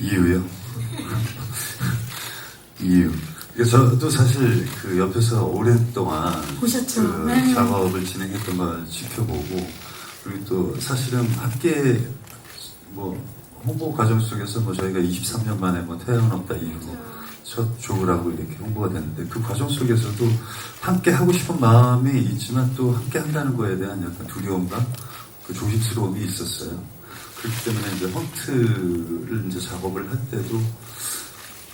이유요? 이유. 저도 사실 그 옆에서 오랫동안 보셨죠? 그 네. 작업을 진행했던 걸 지켜보고 그리고 또 사실은 함께 뭐 홍보 과정 속에서 뭐 저희가 23년 만에 뭐 태양은 없다 이후로 첫 조우라고 이렇게 홍보가 됐는데 그 과정 속에서도 함께 하고 싶은 마음이 있지만 또 함께 한다는 거에 대한 약간 두려움과 그 조심스러움이 있었어요. 그렇기 때문에 이제 헌트를 이제 작업을 할 때도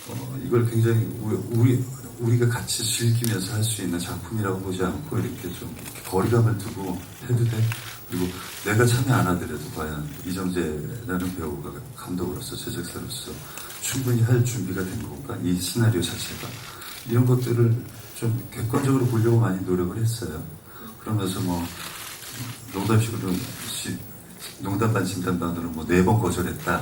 어, 이걸 굉장히 우리, 우리, 우리 가 같이 즐기면서 할 수 있는 작품이라고 보지 않고 이렇게 좀 거리감을 두고 해도 돼. 그리고 내가 참여 안 하더라도 과연 이정재라는 배우가 감독으로서 제작사로서 충분히 할 준비가 된 건가? 이 시나리오 자체가. 이런 것들을 좀 객관적으로 보려고 많이 노력을 했어요. 그러면서 뭐, 농담식으로, 시- 농담 반 진담 반으로 뭐 네 번 거절했다.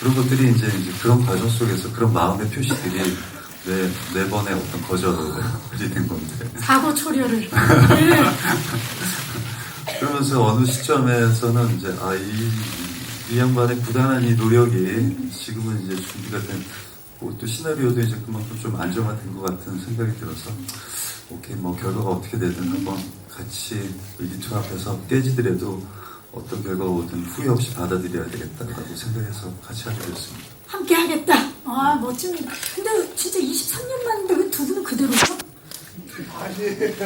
그런 것들이 이제, 이제 그런 과정 속에서 그런 마음의 표시들이 네, 네 번의 어떤 거절이 된 건데. 사고 초려를. 네. 그러면서 어느 시점에서는 이제, 아, 이, 이 양반의 부단한 이 노력이 지금은 이제 준비가 된, 뭐또 시나리오도 이제 그만큼 좀 안정화된 것 같은 생각이 들어서, 오케이, 뭐 결과가 어떻게 되든 한번 같이 앞에서 깨지더라도 어떤 결과가 오든 후회 없이 받아들여야 되겠다라고 생각해서 같이 하게 됐습니다. 함께 하겠다. 아, 멋집니다. 근데 진짜 23년 만인데 왜 두 분은 그대로요?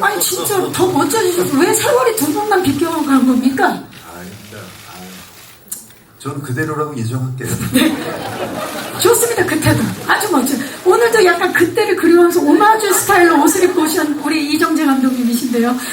아니, 진짜로 더 멋져지셔서 왜 세월이 두 분만 비껴간 겁니까? 아닙니다. 저는 그대로라고 인정할게요. 좋습니다, 그때도. 아주 멋져. 오늘도 약간 그때를 그리워하면서 오마주 스타일로 옷을 입고 오신 우리 이정재 감독님이신데요.